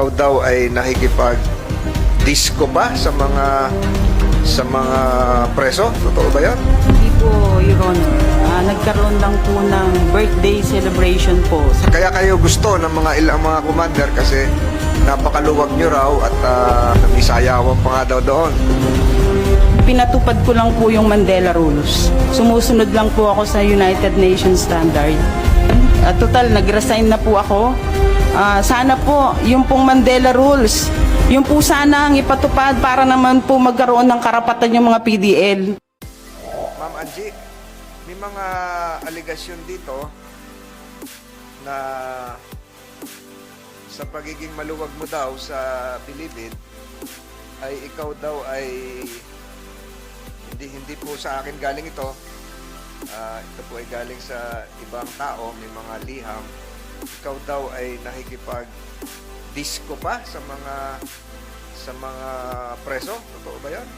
Ikaw daw ay nakikipag disco ba sa mga sa mga preso? Totoo ba 'yan? Hindi po, Your Honor. Ah, nagkaroon lang po ng birthday celebration po. Sa Kaya kayo gusto ng mga ilang mga commander kasi napakaluwag nyo raw at uh, may sayawan pa nga daw doon. pinatupad ko lang po yung Mandela Rules. Sumusunod lang po ako sa United Nations Standard. At total, nag-resign na po ako. Ah, sana po, yung pong Mandela Rules, yung po sana ang ipatupad para naman po magkaroon ng karapatan yung mga PDL. Ma'am Angie, may mga aligasyon dito na sa pagiging maluwag mo daw sa Bilibid ay ikaw daw ay hindi hindi po sa akin galing ito. Ah, ito po ay galing sa ibang tao, may mga liham. Ikaw daw ay nakikipag disco pa sa mga sa mga preso. Totoo ba 'yan?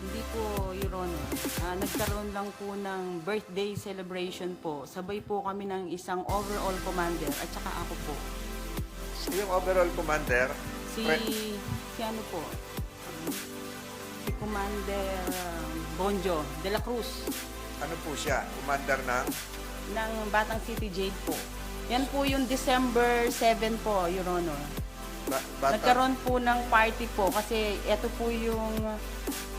Hindi po, Your Honor. Ah, nagkaroon lang po ng birthday celebration po. Sabay po kami ng isang overall commander at saka ako po. So, yung overall commander, Si, Pre- si ano po? Um, si Commander um, Bonjo de la Cruz ano po siya? Commander ng ng Batang City Jade po. Yan po yung December 7 po, Your Honor. ba- bata? Nagkaroon po ng party po kasi ito po yung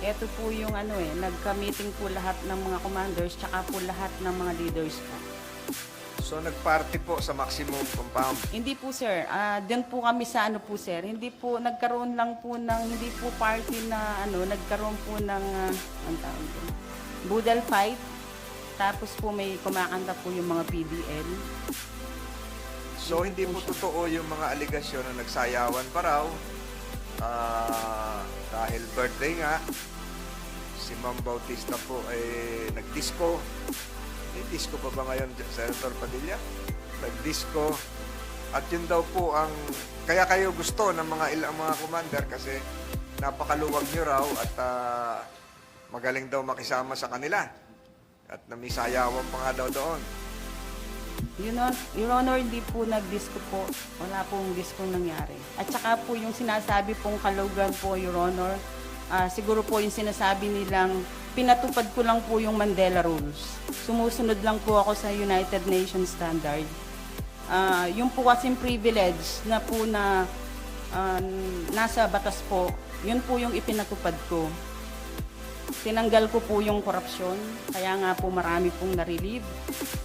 ito po yung ano eh, nagka-meeting po lahat ng mga commanders tsaka po lahat ng mga leaders po. So, nagparty po sa maximum compound. Hindi po sir, ah doon po kami sa ano po sir, hindi po nagkaroon lang po ng hindi po party na ano, nagkaroon po ng uh, ang tawag doon, Budal fight. Tapos po may kumakanta po yung mga PDL. So, hindi po totoo yung mga aligasyon na nagsayawan pa raw. Ah, dahil birthday nga, si Ma'am Bautista po ay nagdisco. May disco pa ba ngayon, Senator Padilla? Nagdisco. At yun daw po ang... Kaya kayo gusto ng mga ilang mga commander kasi napakaluwag nyo raw at ah, magaling daw makisama sa kanila. At namisayawan pa nga daw doon. You know, Your Honor, hindi po nag-disco po. Wala pong disco nangyari. At saka po yung sinasabi pong kalugan po, Your Honor, ah, siguro po yung sinasabi nilang pinatupad ko lang po yung Mandela Rules. Sumusunod lang po ako sa United Nations Standard. Ah, yung po kasing privilege na po na ah, nasa batas po, yun po yung ipinatupad ko. Tinanggal ko po yung korupsyon, kaya nga po marami pong narilib.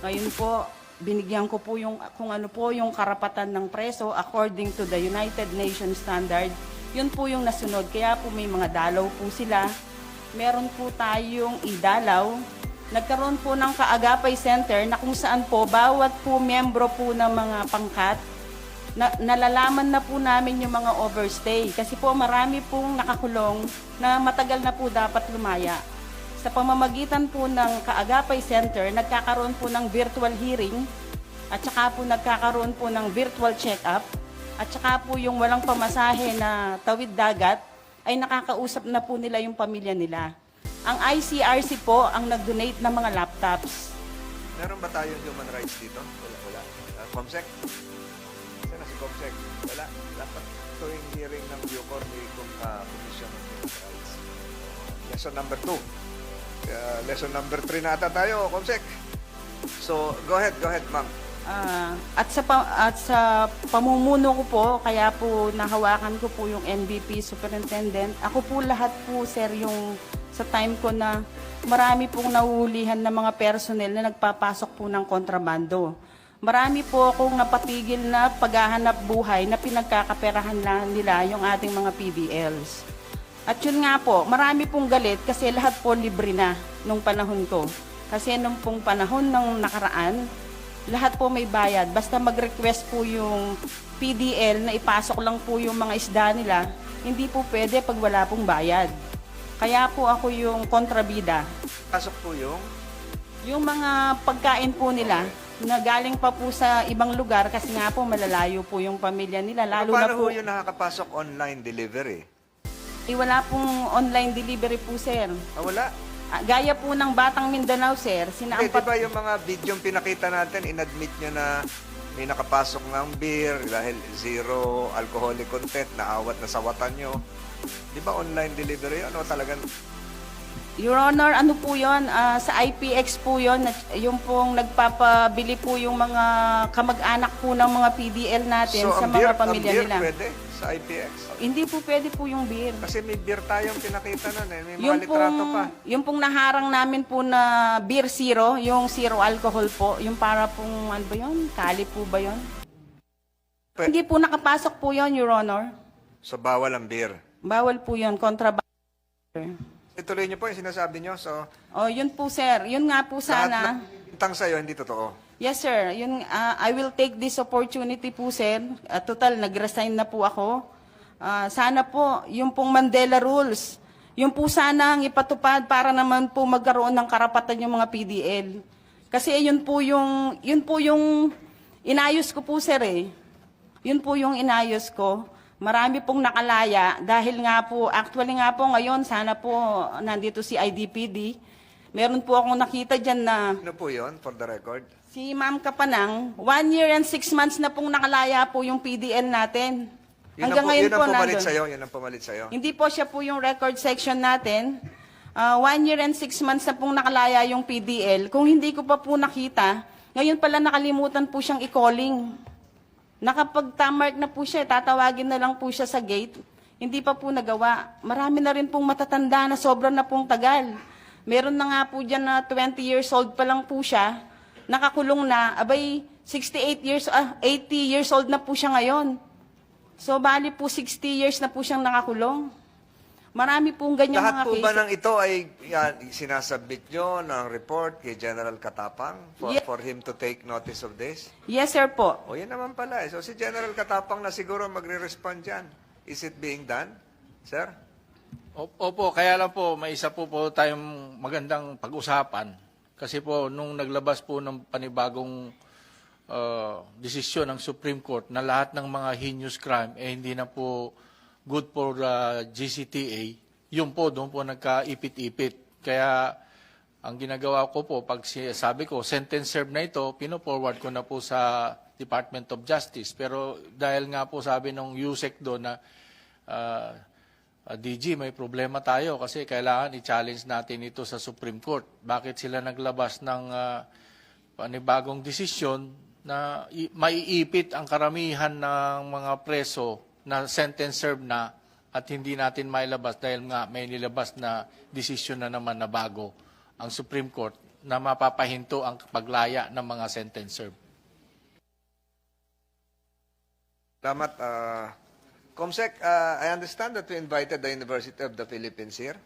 Ngayon po, binigyan ko po yung kung ano po yung karapatan ng preso according to the United Nations standard. Yun po yung nasunod. Kaya po may mga dalaw po sila. Meron po tayong idalaw. Nagkaroon po ng Kaagapay Center na kung saan po bawat po membro po ng mga pangkat na, nalalaman na po namin yung mga overstay. Kasi po marami pong nakakulong na matagal na po dapat lumaya. Sa pamamagitan po ng Kaagapay Center, nagkakaroon po ng virtual hearing at saka po nagkakaroon po ng virtual check-up at saka po yung walang pamasahe na tawid dagat ay nakakausap na po nila yung pamilya nila. Ang ICRC po ang nag-donate ng mga laptops. Meron ba tayong human rights dito? Wala, wala. Uh, Comsec? Comsec? Wala. Dapat tuwing hearing ng Bucor may ah, Commission on Human Rights. Lesson number 2. lesson number 3 na ata tayo, Comsec. So, go ahead, go ahead, ma'am. Ah, at sa pa- at sa pamumuno ko po, kaya po nahawakan ko po yung NBP superintendent. Ako po lahat po sir yung sa time ko na marami pong nahuhulihan ng mga personnel na nagpapasok po ng kontrabando. Marami po akong napatigil na paghahanap buhay na pinagkakaperahan lang nila yung ating mga PDLs. At yun nga po, marami pong galit kasi lahat po libre na nung panahon ko. Kasi nung pong panahon ng nakaraan, lahat po may bayad. Basta mag-request po yung PDL na ipasok lang po yung mga isda nila, hindi po pwede pag wala pong bayad. Kaya po ako yung kontrabida. Pasok po yung Yung mga pagkain po nila, na galing pa po sa ibang lugar kasi nga po malalayo po yung pamilya nila. Lalo na Paano po, po yung nakakapasok online delivery? eh, wala pong online delivery po, sir. Ah, wala. Ah, Gaya po ng Batang Mindanao, sir, Hindi, di sinaampat ba yung mga video pinakita natin, inadmit nyo na may nakapasok ng beer dahil zero alcoholic content, naawat na sa watan nyo. Di ba online delivery? Ano talagang Your Honor, ano po yun? Ah, sa IPX po yun, yung pong nagpapabili po yung mga kamag-anak po ng mga PDL natin So, sa ang beer, mga ang pamilya beer nila. pwede sa IPX? Hindi po pwede po yung beer. Kasi may beer tayong pinakita nun eh. May mga Yung litrato pong, pa. yung pong naharang namin po na beer zero, yung zero alcohol po, yung para pong, ano ba yun? Kali po ba yun? Pwe- Hindi po nakapasok po yun, Your Honor. So, bawal ang beer. Bawal po yun, kontrabando. Ituloy niyo po yung sinasabi niyo. So, O, yun po, sir. Yun nga po sana. ng bintang sa'yo, hindi totoo. Yes, sir. Yun, ah, I will take this opportunity po, sir. Ah, total, nag-resign na po ako. Ah, sana po, yung pong Mandela Rules, yung po sana ang ipatupad para naman po magkaroon ng karapatan yung mga PDL. Kasi yun po yung, yun po yung inayos ko po, sir, eh. Yun po yung inayos ko. Marami pong nakalaya dahil nga po, actually nga po ngayon, sana po nandito si IDPD. Meron po akong nakita dyan na Ano po yun, for the record? Si Ma'am Kapanang, one year and six months na pong nakalaya po yung PDL natin. Yun Hanggang ang, po, ngayon yun po pumalit nandun. sa'yo, yun ang pumalit sa'yo. Hindi po siya po yung record section natin. Ah, one year and six months na pong nakalaya yung PDL. Kung hindi ko pa po nakita, ngayon pala nakalimutan po siyang i-calling. Nakapag-tamark na po siya, tatawagin na lang po siya sa gate. Hindi pa po nagawa. Marami na rin pong matatanda na sobrang na pong tagal. Meron na nga po dyan na 20 years old pa lang po siya. Nakakulong na. Abay, 68 years, ah, 80 years old na po siya ngayon. So, bali po 60 years na po siyang nakakulong. Marami pong ganyan Lahat mga po cases. ba ng ito ay yan, sinasubmit nyo ng report kay General Katapang for, Ye- for him to take notice of this? Yes, sir po. O yan naman pala. eh. So si General Katapang na siguro magre-respond dyan. Is it being done, sir? Op- Opo, kaya lang po, may isa po po tayong magandang pag-usapan. Kasi po, nung naglabas po ng panibagong uh, desisyon ng Supreme Court na lahat ng mga heinous crime eh hindi na po good for uh, GCTA, yun po, doon po nagka-ipit-ipit. Kaya ang ginagawa ko po, pag sabi ko, sentence served na ito, pino-forward ko na po sa Department of Justice. Pero dahil nga po sabi ng USEC doon na uh, uh, DG, may problema tayo kasi kailangan i-challenge natin ito sa Supreme Court. Bakit sila naglabas ng uh, panibagong desisyon na maiipit ang karamihan ng mga preso na sentence served na at hindi natin mailabas dahil nga may nilabas na desisyon na naman na bago ang Supreme Court na mapapahinto ang paglaya ng mga sentence served. Salamat. Uh, Comsec, uh, I understand that we invited the University of the Philippines here.